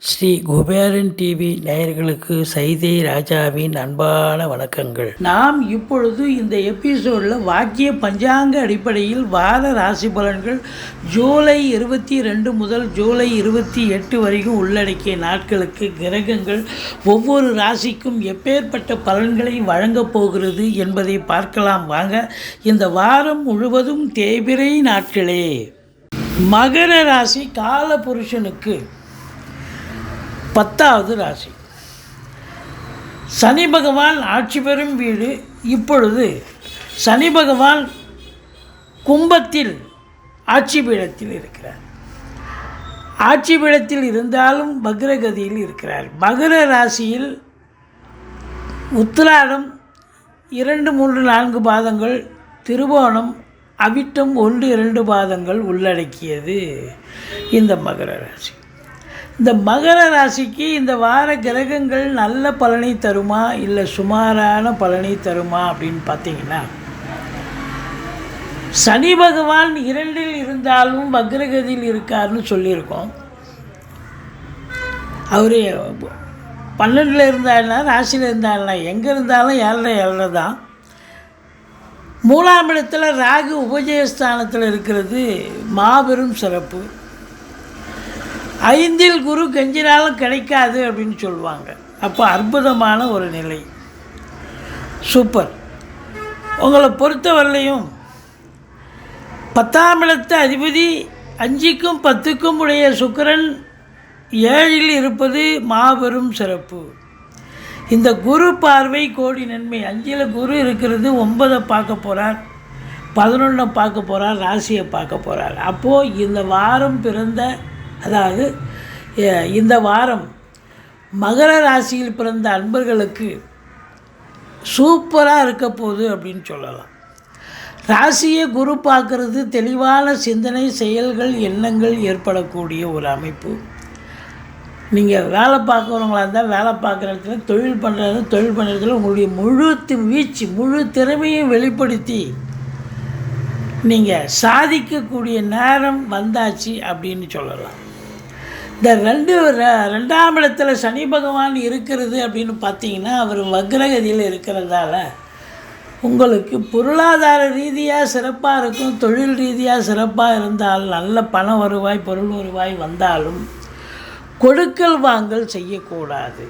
Sri Kuberan TV நேயர்களுக்கு சைதை ராஜாவின் அன்பான வணக்கங்கள். நாம் இப்பொழுது இந்த எபிசோடில் வாக்கிய பஞ்சாங்க அடிப்படையில் வார ராசி பலன்கள் ஜூலை இருபத்தி ரெண்டு முதல் ஜூலை இருபத்தி எட்டு வரைக்கும் உள்ளடக்கிய நாட்களுக்கு கிரகங்கள் ஒவ்வொரு ராசிக்கும் எப்பேற்பட்ட பலன்களை வழங்கப் போகிறது என்பதை பார்க்கலாம் வாங்க. இந்த வாரம் முழுவதும் தேய்பிரை நாட்களே. மகர ராசி கால புருஷனுக்கு பத்தாவது ராசி. சனி பகவான் ஆட்சி பெறும் வீடு இப்பொழுது சனி பகவான் கும்பத்தில் ஆட்சி பீடத்தில் இருக்கிறார். ஆட்சி பீடத்தில் இருந்தாலும் பக்ரகதியில் இருக்கிறார். மகர ராசியில் உத்திராடம் இரண்டு மூன்று நான்கு பாதங்கள் திருவோணம் அவிட்டம் ஒன்று இரண்டு பாதங்கள் உள்ளடக்கியது இந்த மகர ராசி. இந்த மகர ராசிக்கு இந்த வார கிரகங்கள் நல்ல பலனை தருமா? இல்லை சுமாரான பலனை தருமா அப்படின்னு பார்த்தீங்கன்னா சனி பகவான் இரண்டில் இருந்தாலும் வக்ரகதியில் இருக்காருன்னு சொல்லியிருக்கோம். அவர் பன்னெண்டில் இருந்தாருனா ராசியில் இருந்தாருனா எங்கே இருந்தாலும் ஏழரை ஏழரை தான். மூணாம் ராகு உபஜயஸ்தானத்தில் இருக்கிறது மாபெரும் சிறப்பு. ஐந்தில் குரு கெஞ்சினாலும் கிடைக்காது அப்படின்னு சொல்லுவாங்க. அப்போ அற்புதமான ஒரு நிலை. சூப்பர் உங்களை பொறுத்தவரையிலையும் பத்தாம் இடத்து அதிபதி அஞ்சுக்கும் பத்துக்கும் உடைய சுக்கரன் ஏழில் இருப்பது மாபெரும் சிறப்பு. இந்த குரு பார்வை கோடி நன்மை. அஞ்சில் குரு இருக்கிறது ஒன்பதை பார்க்க போகிறார் பதினொன்றை பார்க்க போகிறார் ராசியை பார்க்க போகிறார் அப்போது இந்த வாரம் பிறந்த அதாவது இந்த வாரம் மகர ராசியில் பிறந்த அன்பர்களுக்கு சூப்பராக இருக்க போகுது அப்படின்னு சொல்லலாம். ராசியை குரு பார்க்கறது தெளிவான சிந்தனை செயல்கள் எண்ணங்கள் ஏற்படக்கூடிய ஒரு அமைப்பு. நீங்கள் வேலை பார்க்குறவங்களா இருந்தால் வேலை பார்க்குற இடத்துல தொழில் பண்ணுறது தொழில் பண்ணுற இடத்துல உங்களுடைய முழு வீச்சு முழு திறமையும் வெளிப்படுத்தி நீங்கள் சாதிக்கக்கூடிய நேரம் வந்தாச்சு அப்படின்னு சொல்லலாம். இந்த ரெண்டு ரெண்டாம் இடத்துல சனி பகவான் இருக்கிறது அப்படின்னு பார்த்தீங்கன்னா அவர் வக்ரகதியில் இருக்கிறதால உங்களுக்கு பொருளாதார ரீதியாக சிறப்பாக இருக்கும் தொழில் ரீதியாக சிறப்பாக இருந்தால் நல்ல பண வருவாய் பொருள் வருவாய் வந்தாலும் கொடுக்கல் வாங்கல் செய்யக்கூடாது.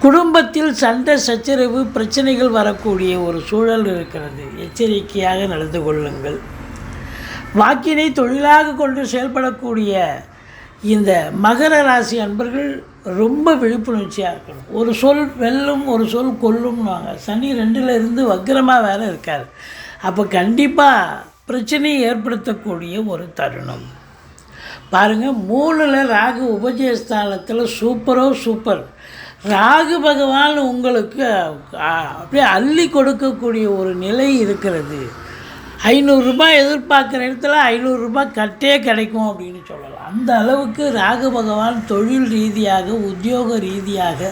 குடும்பத்தில் சண்டை சச்சரவு பிரச்சனைகள் வரக்கூடிய ஒரு சூழல் இருக்கிறது. எச்சரிக்கையாக நடந்து கொள்ளுங்கள். வாக்கினை தொழிலாக கொண்டு செயல்படக்கூடிய இந்த மகர ராசி அன்பர்கள் ரொம்ப விழிப்புணர்ச்சியாக இருக்கணும். ஒரு சொல் வெல்லும் ஒரு சொல் கொல்லும்னுவாங்க. சனி ரெண்டில் இருந்து வக்கரமாக வேற இருக்கார். அப்போ கண்டிப்பாக பிரச்சனையை ஏற்படுத்தக்கூடிய ஒரு தருணம். பாருங்கள் மூணில் ராகு உபஜயஸ்தானத்தில் சூப்பரோ சூப்பர். ராகு பகவான் உங்களுக்கு அப்படியே அள்ளி கொடுக்கக்கூடிய ஒரு நிலை இருக்கிறது. ஐநூறுரூபா எதிர்பார்க்குற இடத்துல ஐநூறுரூபா கட்டே கிடைக்கும் அப்படின்னு சொல்லலாம். அந்த அளவுக்கு ராகு பகவான் தொழில் ரீதியாக உத்தியோக ரீதியாக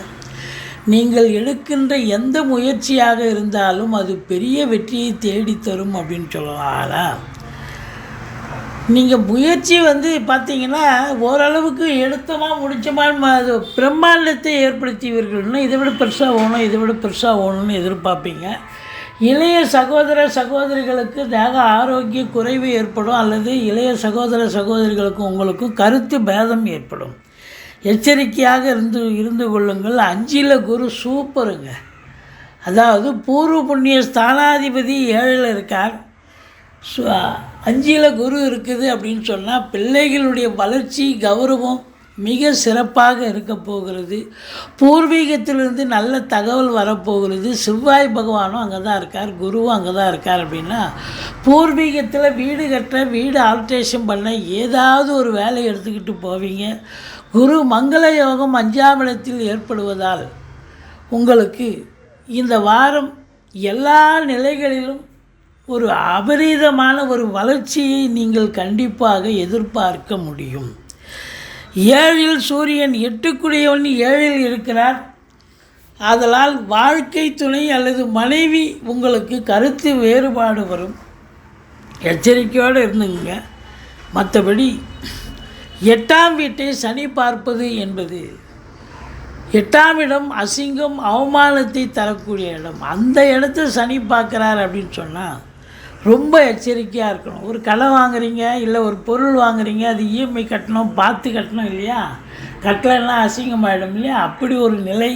நீங்கள் எடுக்கின்ற எந்த முயற்சியாக இருந்தாலும் அது பெரிய வெற்றியை தேடித்தரும் அப்படின்னு சொல்லலாம். ஆனால் நீங்கள் முயற்சி வந்து பார்த்தீங்கன்னா ஓரளவுக்கு எடுத்தோமா முடிச்சோமா அது பிரம்மாண்டத்தை ஏற்படுத்தியவர்கள்னா இதை விட பெருசாக ஓணும் இதை விட பெருசாக ஓணும்னு எதிர்பார்ப்பீங்க. இளைய சகோதர சகோதரிகளுக்கு தேக ஆரோக்கிய குறைவு ஏற்படும் அல்லது இளைய சகோதர சகோதரிகளுக்கும் உங்களுக்கும் கருத்து பேதம் ஏற்படும். எச்சரிக்கையாக இருந்து இருந்து கொள்ளுங்கள். அஞ்சில் குரு சூப்பருங்க. அதாவது பூர்வ புண்ணிய ஸ்தானாதிபதி ஏழில் இருக்கார். சு- அஞ்சில் குரு இருக்குது அப்படின்னு சொன்னால் பிள்ளைகளுடைய வளர்ச்சி கௌரவம் மிக சிறப்பாக இருக்க போகிறது. பூர்வீகத்திலிருந்து நல்ல தகவல் வரப்போகிறது செவ்வாய் பகவானும் அங்கே தான் இருக்கார். குருவும் அங்கே தான் இருக்கார் அப்படின்னா பூர்வீகத்தில் வீடு கட்ட வீடு ஆல்ட்ரேஷன் பண்ண ஏதாவது ஒரு வேலை எடுத்துக்கிட்டு போவீங்க. குரு மங்கள யோகம் அஞ்சாம் இடத்தில் ஏற்படுவதால் உங்களுக்கு இந்த வாரம் எல்லா நிலைகளிலும் ஒரு அபரீதமான ஒரு வளர்ச்சியை நீங்கள் கண்டிப்பாக எதிர்பார்க்க முடியும். ஏழில் சூரியன் எட்டுக்குடியவன் ஏழில் இருக்கிறார். ஆதலால் வாழ்க்கை துணை அல்லது மனைவி உங்களுக்கு கருத்து வேறுபாடு வரும். எச்சரிக்கையோடு இருந்துங்க மற்றபடி எட்டாம் வீட்டை சனி பார்ப்பது என்பது எட்டாம் இடம் அசிங்கம் அவமானத்தை தரக்கூடிய இடம். அந்த இடத்த சனி பார்க்குறார் அப்படின்னு சொன்னால் ரொம்ப எச்சரிக்கையாக இருக்கணும். ஒரு கடை வாங்குறீங்க இல்லை ஒரு பொருள் வாங்குறீங்க அது இஎம்ஐ கட்டணும் பார்த்து கட்டணும் இல்லையா? கட்டலைன்னா அசிங்கமாயிடும் இல்லையா? அப்படி ஒரு நிலை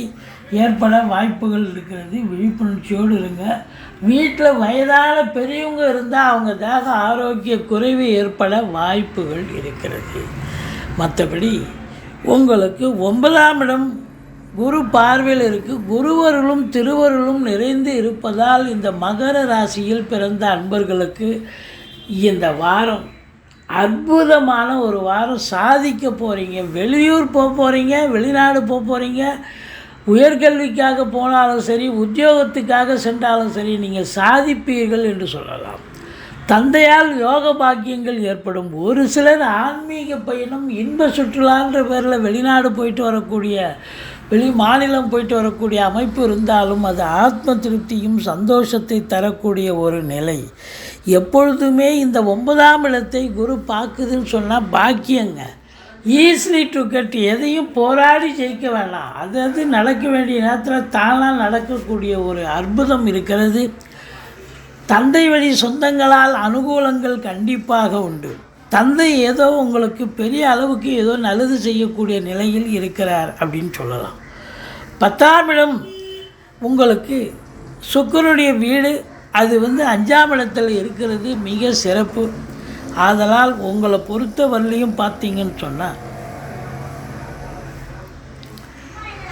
ஏற்பட வாய்ப்புகள் இருக்கிறது. விழிப்புணர்ச்சியோடு இருங்க. வீட்டில் வயதான பெரியவங்க இருந்தால் அவங்க தேக ஆரோக்கிய குறைவு ஏற்பட வாய்ப்புகள் இருக்கிறது. மற்றபடி உங்களுக்கு ஒன்பதாம் இடம் குரு பார்வையில் இருக்குது குருவருளும் திருவருளும் நிறைந்து இருப்பதால் இந்த மகர ராசியில் பிறந்த அன்பர்களுக்கு இந்த வாரம் அற்புதமான ஒரு வாரம். சாதிக்க போகிறீங்க வெளியூர் போக போகிறீங்க வெளிநாடு போக போகிறீங்க உயர்கல்விக்காக போனாலும் சரி உத்தியோகத்துக்காக சென்றாலும் சரி நீங்கள் சாதிப்பீர்கள் என்று சொல்லலாம். தந்தையால் யோக பாக்கியங்கள் ஏற்படும். ஒரு சிலர் ஆன்மீக பயணம் இன்ப சுற்றுலான்ற பேரில் வெளிநாடு போயிட்டு வரக்கூடிய வெளி மாநிலம் போயிட்டு வரக்கூடிய அமைப்பு இருந்தாலும் அது ஆத்ம திருப்தியும் சந்தோஷத்தை தரக்கூடிய ஒரு நிலை. எப்பொழுதுமே இந்த ஒன்பதாம் இடத்தை குரு பார்க்குதுன்னு சொன்னால் பாக்கியங்க. ஈஸிலி டு கெட் எதையும் போராடி ஜெயிக்க வேண்டாம் அது அது நடக்க வேண்டிய நேரத்தில் தானாக நடக்கக்கூடிய ஒரு அற்புதம் இருக்கிறது. தந்தை வழி சொந்தங்களால் அனுகூலங்கள் கண்டிப்பாக உண்டு. தந்தை ஏதோ உங்களுக்கு பெரிய அளவுக்கு ஏதோ நல்லது செய்யக்கூடிய நிலையில் இருக்கிறார் அப்படின்னு சொல்லலாம். பத்தாம் இடம் உங்களுக்கு சுக்கரனுடைய வீடு அது வந்து அஞ்சாம் இடத்தில் இருக்கிறது மிக சிறப்பு. ஆதலால் உங்களை பொறுத்த வரலையும் பார்த்தீங்கன்னு சொன்னால்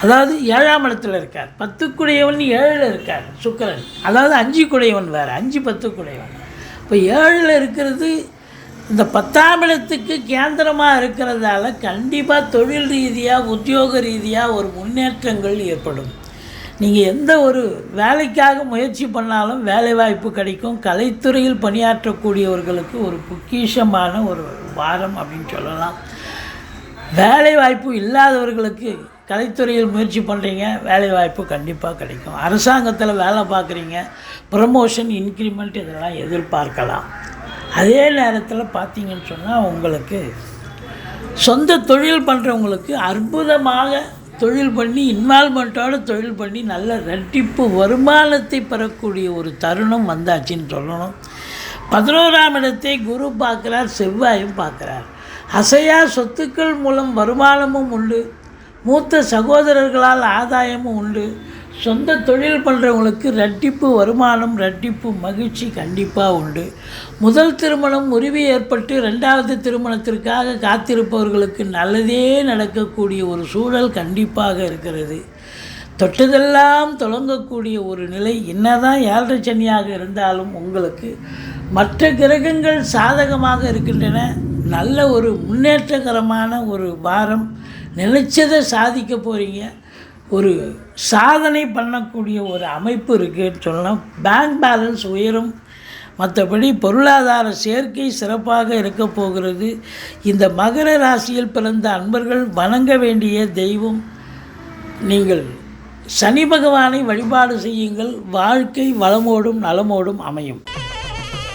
அதாவது ஏழாம் இடத்துல இருக்கார். பத்துக்குடையவன் ஏழில் இருக்கார் சுக்கரன். அதாவது அஞ்சு குடையவன் வேறு அஞ்சு பத்துக்குடையவன். இப்போ ஏழில் இருக்கிறது இந்த பத்தாம் இடத்துக்கு கேந்திரமாக இருக்கிறதால கண்டிப்பாக தொழில் ரீதியாக உத்தியோக ரீதியாக ஒரு முன்னேற்றங்கள் ஏற்படும். நீங்கள் எந்த ஒரு வேலைக்காக முயற்சி பண்ணாலும் வேலைவாய்ப்பு கிடைக்கும். கலைத்துறையில் பணியாற்றக்கூடியவர்களுக்கு ஒரு பொக்கிஷமான ஒரு வாரம் அப்படின்னு சொல்லலாம். வேலை வாய்ப்பு இல்லாதவர்களுக்கு கலைத்துறையில் முயற்சி பண்ணுறீங்க வேலை வாய்ப்பு கண்டிப்பாக கிடைக்கும். அரசாங்கத்தில் வேலை பார்க்குறீங்க ப்ரமோஷன் இன்க்ரிமெண்ட் இதெல்லாம் எதிர்பார்க்கலாம். அதே நேரத்தில் பார்த்தீங்கன்னு சொன்னால் உங்களுக்கு சொந்த தொழில் பண்ணுறவங்களுக்கு அற்புதமாக தொழில் பண்ணி இன்வால்மெண்ட்டோட தொழில் பண்ணி நல்ல ரெட்டிப்பு வருமானத்தை பெறக்கூடிய ஒரு தருணம் வந்தாச்சுன்னு சொல்லணும். பதினோராம் இடத்தை குரு பார்க்குறார் செவ்வாயும் பார்க்குறார். அசையா சொத்துக்கள் மூலம் வருமானமும் உண்டு. மூத்த சகோதரர்களால் ஆதாயமும் உண்டு. சொந்த தொழில் பண்ணுறவங்களுக்கு ரெட்டிப்பு வருமானம் ரெட்டிப்பு மகிழ்ச்சி கண்டிப்பாக உண்டு. முதல் திருமணம் முறிவு ஏற்பட்டு ரெண்டாவது திருமணத்திற்காக காத்திருப்பவர்களுக்கு நல்லதே நடக்கக்கூடிய ஒரு சூழல் கண்டிப்பாக இருக்கிறது. தொட்டதெல்லாம் தொடங்கக்கூடிய ஒரு நிலை என்னதான் ஏழரை சனியாக இருந்தாலும் உங்களுக்கு மற்ற கிரகங்கள் சாதகமாக இருக்கின்றன. நல்ல ஒரு முன்னேற்றகரமான ஒரு வாரம் நினைச்சதை சாதிக்க போகிறீங்க ஒரு சாதனை பண்ணக்கூடிய ஒரு அமைப்பு இருக்குன்னு சொல்லலாம். பேங்க் பேலன்ஸ் உயரும். மற்றபடி பொருளாதார சேர்க்கை சிறப்பாக இருக்க போகிறது. இந்த மகர ராசியில் பிறந்த அன்பர்கள் வணங்க வேண்டிய தெய்வம். நீங்கள் சனி பகவானை வழிபாடு செய்யுங்கள். வாழ்க்கை வளமோடும் நலமோடும் அமையும்.